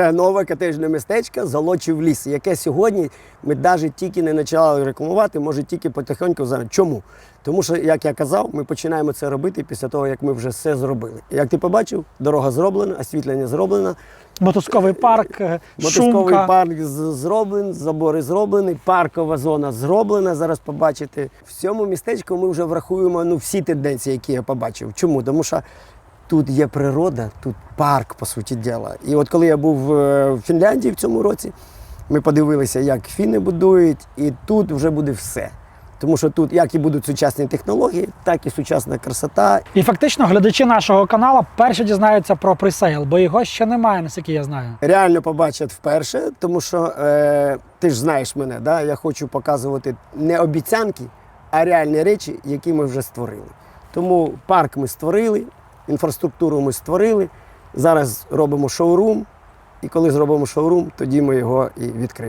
Це нове котеджне містечко Золочів ліс, яке сьогодні ми навіть тільки не почали рекламувати, може тільки потихеньку зараз. Чому? Тому що, як я казав, ми починаємо це робити після того, як ми вже все зробили. Як ти побачив, дорога зроблена, освітлення зроблено, Мотузковий парк, е, мотузковий шумка. парк зроблений, забори зроблені, паркова зона зроблена. Зараз побачите. В цьому містечку ми вже врахуємо ну, всі тенденції, які я побачив. Чому? Тому що тут є природа, тут парк, по суті діла. І от коли я був е, в Фінляндії в цьому році, ми подивилися, як фіни будують, і тут вже буде все. Тому що тут як і будуть сучасні технології, так і сучасна красота, І фактично глядачі нашого каналу перші дізнаються про пресейл, бо його ще немає, наскільки я знаю. реально побачать вперше, тому що е, ти ж знаєш мене, да? я хочу показувати не обіцянки, а реальні речі, які ми вже створили. Тому парк ми створили, інфраструктуру ми створили. Зараз робимо шоурум, і коли зробимо шоурум, тоді ми його і відкриємо.